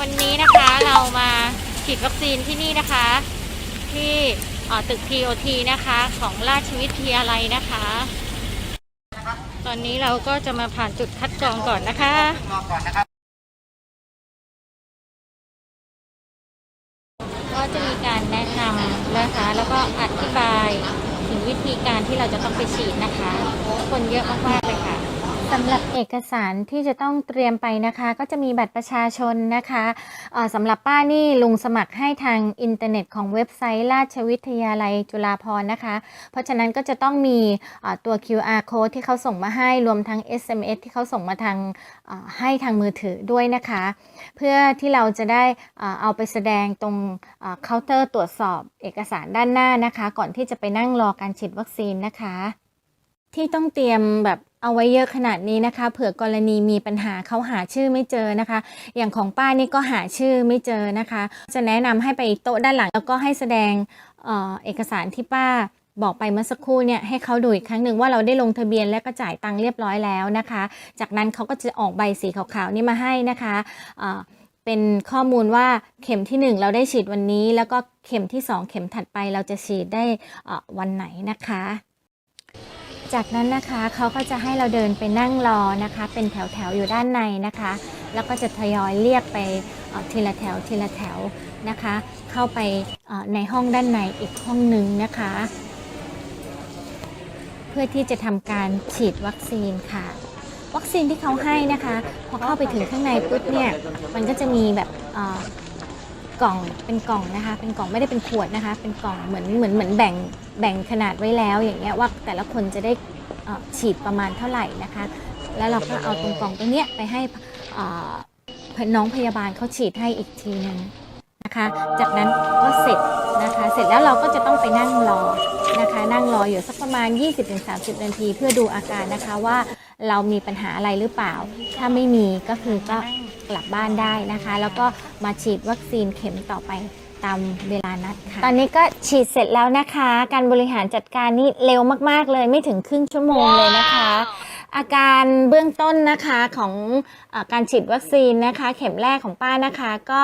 วันนี้นะคะเรามาฉีดวัคซีนที่นี่นะคะ ที่ตึก TOT นะคะของราชวิทยาลัยนะคะ ตอนนี้เราก็จะมาผ่านจุดคัดกรองก่อนนะคะก็จะมีการแนะนำนะคะ แล้วก็อธิบายถึงวิธีการที่เราจะต้องไปฉีดนะคะ คนเยอะมากๆเลยค่ะำหรับเอกสารที่จะต้องเตรียมไปนะคะ ก็จะมีบัตรประชาชนนะคะสำหรับป้านี่ลุงสมัครให้ทางอินเทอร์เน็ตของเว็บไซต์ ราชวิทยาลัยจุฬาภรณ์นะคะ เพราะฉะนั้นก็จะต้องมีตัว QR code ที่เขาส่งมาให้รวมทั้ง SMS ที่เขาส่งมาทางให้ทางมือถือด้วยนะคะ เพื่อที่เราจะได้เอาไปแสดงตรงเคาน์เตอร์ตรวจสอบเอกสารด้านหน้านะคะ ก่อนที่จะไปนั่งรอการฉีดวัคซีนนะคะ ที่ต้องเตรียมแบบเอาไว้เยอะขนาดนี้นะคะ เผื่อกรณีมีปัญหาเขาหาชื่อไม่เจอนะคะ อย่างของป้านี่ก็หาชื่อไม่เจอนะคะ จะแนะนำให้ไปโต๊ะด้านหลัง แล้วก็ให้แสดงเอ่อเอกสารที่ป้าบอกไปเมื่อสักครู่เนี่ยให้เขาดูอีกครั้งหนึ่งว่าเราได้ลงทะเบียนและก็จ่ายตังค์เรียบร้อยแล้วนะคะ จากนั้นเขาก็จะออกใบสีขาวๆนี่มาให้นะคะเอ่อเป็นข้อมูลว่าเข็มที่ 1 เราได้ฉีดวันนี้ แล้วก็เข็มที่ 2 เข็มถัดไปเราจะฉีดได้อ่อวันไหนนะคะ จากนั้นนะคะเขาก็จะให้เราเดินไปนั่งรอนะคะ เป็นแถวๆอยู่ด้านในนะคะ แล้วก็จะทยอยเรียกไปทีละแถวทีละแถวนะคะ เข้าไปในห้องด้านในอีกห้องหนึ่งนะคะ เพื่อที่จะทำการฉีดวัคซีนค่ะ วัคซีนที่เขาให้นะคะ พอเข้าไปถึงข้างในปุ๊บเนี่ยมันก็จะมีแบบ กล่องเป็นกล่องนะคะ เป็นกล่องไม่ได้เป็นขวดนะคะ เป็นกล่องเหมือนเหมือนเหมือนแบ่งแบ่งขนาดไว้แล้ว อย่างเงี้ยว่าแต่ละคนจะได้เอ่อฉีดประมาณเท่าไหร่นะคะ แล้วเราก็เอาตรงกล่องตรงเนี้ยไปให้เอ่อน้องพยาบาลเขาฉีดให้อีกทีหนึงนะคะ จากนั้นก็เสร็จนะคะ เสร็จแล้วเราก็จะต้องไปนั่งรอนะคะ นั่งรออยู่สักประมาณ 20-30 นาที เพื่อดูอาการนะคะว่า เรามีปัญหาอะไรหรือเปล่า ถ้าไม่มีก็คือก็กลับบ้านได้นะคะ แล้วก็มาฉีดวัคซีนเข็มต่อไปตามเวลานัดค่ะ ตอนนี้ก็ฉีดเสร็จแล้วนะคะ การบริหารจัดการนี่เร็วมาก ๆ เลยไม่ถึงครึ่งชั่วโมงเลยนะคะ อาการเบื้องต้นนะคะของอการฉีดวัคซีนนะคะ เข็มแรกของป้านะคะก็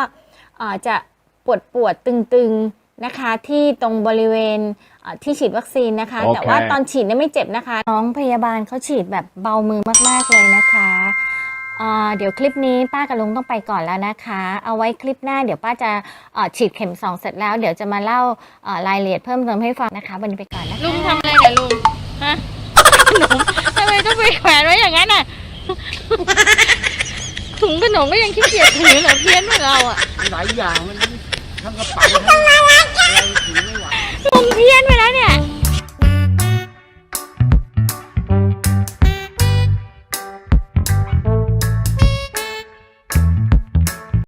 จะปวดปวดตึงๆ นะคะที่ตรงบริเวณเอ่อที่ฉีดวัคซีนนะคะโอเคแต่ว่าตอนฉีดเนี่ยไม่เจ็บนะคะ น้องพยาบาลเขาฉีดแบบเบามือมากๆเลยนะคะเอ่อเดี๋ยวคลิปนี้ป้ากับลุงต้องไปก่อนแล้วนะคะ เอาไว้คลิปหน้าเดี๋ยวป้าจะเอ่อฉีดเข็มสองเสร็จแล้ว เดี๋ยวจะมาเล่าเอ่อรายละเอียดเพิ่มเติมให้ฟังนะคะวันนี้ไปก่อนนะคะลุงทำอะไรเนี่ยลุงฮะขนมทำไมต้องไปแขวนไว้อย่างนั้นน่ะถุงขนมก็ยังขี้เกียจถือเหรอเพี้ยนเหมือนเราอะหลายอย่างมันทั้งกระเป๋าทั้งอะไร